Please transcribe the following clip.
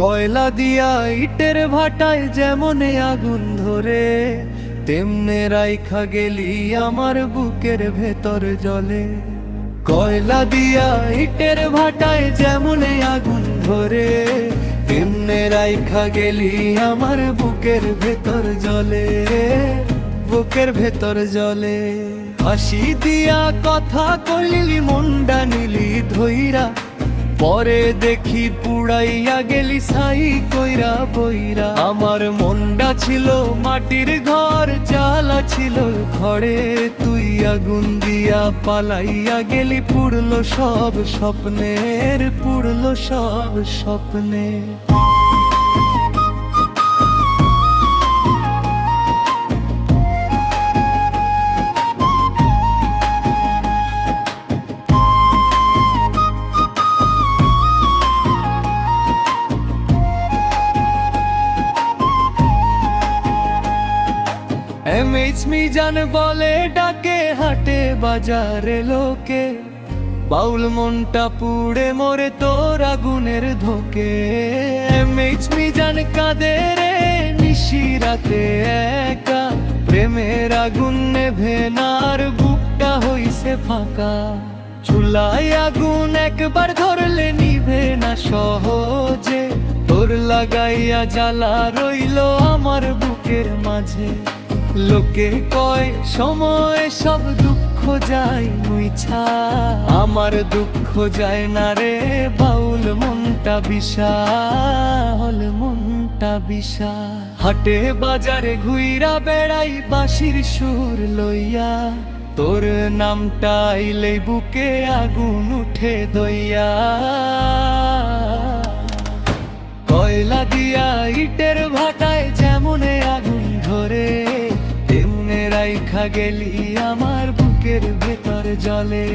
কয়লা দিয়া ইটের ভাটায় যেমন আগুন ধরে, তেমনে রাইখা গেলি আমার বুকের ভেতর জলে। কয়লা দিয়া ইটের ভাটায় যেমন আগুন ধরে, তেমনে রাইখা গেলি আমার বুকের ভেতর জলে, বুকের ভেতর জলে। হাসি দিয়া কথা কইলি, মুন্ডা নিলি ধইরা পরে দেখি পুড়াইয়া গেলি সাই কইরা বইরা। আমার মনটা ছিল মাটির ঘর চালা ছিল ঘরে। তুই আগুন দিয়া পালাইয়া গেলি, পুড়লো সব স্বপ্নের, পুড়লো সব স্বপ্নে এমএইচ মিজান বলে ডাকে, হাটে বাজারে লোকে। বাউল মনটা পুড়ে মরে তোর আগুনের ধোকে। এমএইচ মিজান কাঁদে রে, নিশি রাতে একা। প্রেমের আগুন নেভে নার বুকটা হইছে ফাঁকা। চুলায় আগুন একবার ধরলে নিভে না সহজে। তোর লাগাইয়া জ্বালা রইল আমার বুকের মাঝে। লোকে কয়, সময় সব দুঃখ যায় মুইছা। আমার দুঃখ যায় না রে, বাউল মনটা বিশাল মনটা বিশাল হাটে বাজারে ঘুইরা বেড়াই বাঁশির সুর লইয়া। তোর নামটা আইলে বুকে আগুন উঠে দইয়া। কয়লা দিয়া রাইখা গেলি আমার বুকের ভেতর জলে।